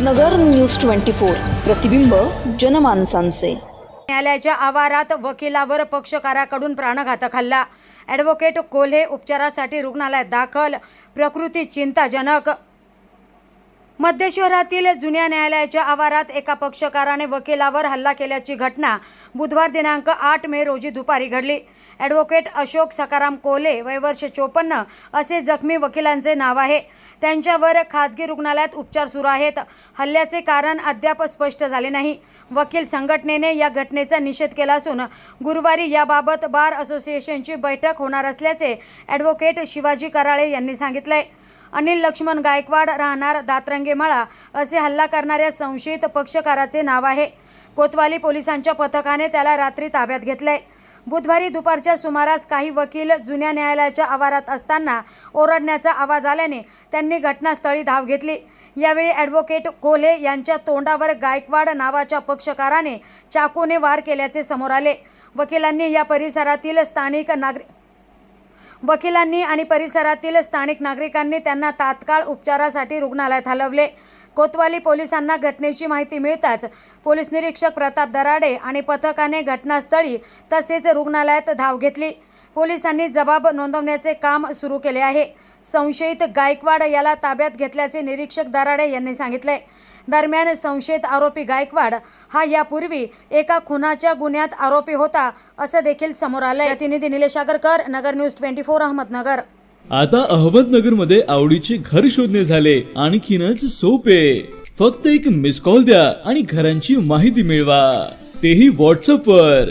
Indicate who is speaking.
Speaker 1: नगर news twenty four. प्रतिबिंब जनमानसांचे.
Speaker 2: न्यायालयाच्या आवारात वकिलावर पक्षकाराकडून प्राणघातक हल्ला. ॲडव्होकेट कोल्हे उपचारासाठी रुग्णालयात दाखल. प्रकृती चिंताजनक. मध्य शहरातील जुन्या न्यायालयाच्या आवारात एका पक्षकाराने वकिलावर हल्ला केल्याची घटना बुधवार दिनांक आठ मे रोजी दुपारी घडली. ॲडव्होकेट अशोक सकाराम कोले वयवर्ष चोपन्न असे जखमी वकिलांचे नाव आहे. त्यांच्यावर खाजगी रुग्णालयात उपचार सुरू आहेत. हल्ल्याचे कारण अद्याप स्पष्ट झाले नाही. वकील संघटनेने या घटनेचा निषेध केला असून गुरुवारी याबाबत बार असोसिएशनची बैठक होणार असल्याचे ॲडव्होकेट शिवाजी कराळे यांनी सांगितले अनिल लक्ष्मण गायकवाड राहणार दातरंगे मळा असे हल्ला करणाऱ्या संशयित पक्षकाराचे नाव आहे. कोतवाली पोलिसांच्या पथकाने त्याला रात्री ताब्यात घेतलंय. बुधवारी दुपारच्या सुमारास काही वकील जुन्या न्यायालयाच्या आवारात असताना ओरडण्याचा आवाज आल्याने त्यांनी घटनास्थळी धाव घेतली. यावेळी ॲडव्होकेट कोल्हे यांच्या तोंडावर गायकवाड नावाच्या पक्षकाराने चाकूने वार केल्याचे समोर आले. वकिलांनी या परिसरातील स्थानिक नागरिक वकिलांनी आणि परिसरातील स्थानिक नागरिकांनी त्यांना तात्काळ उपचारासाठी रुग्णालयात हलवले. कोतवाली पोलिसांना घटनेची माहिती मिळताच पोलीस निरीक्षक प्रताप दराडे आणि पथकाने घटनास्थळी तसेच रुग्णालयात धाव घेतली. पोलिसांनी जबाब नोंदवण्याचे काम सुरू केले आहे. संशयित गायकवाड याला ताब्यात घेतल्याचे निरीक्षक दराडे यांनी सांगितले. दरम्यान संशयित आरोपी गायकवाड हा यापूर्वी एका खुनाच्या गुन्ह्यात आरोपी होता असं देखील समोर आलं प्रतिनिधी Nilesh Agarkar Nagar news twenty four Ahmednagar.
Speaker 3: आता अहमदनगरमध्ये आवडीचे घर शोधणे झाले. आणखीनच सोपे. फक्त एक मिस कॉल द्या आणि घरांची माहिती मिळवा. तेही व्हॉट्सअप वर.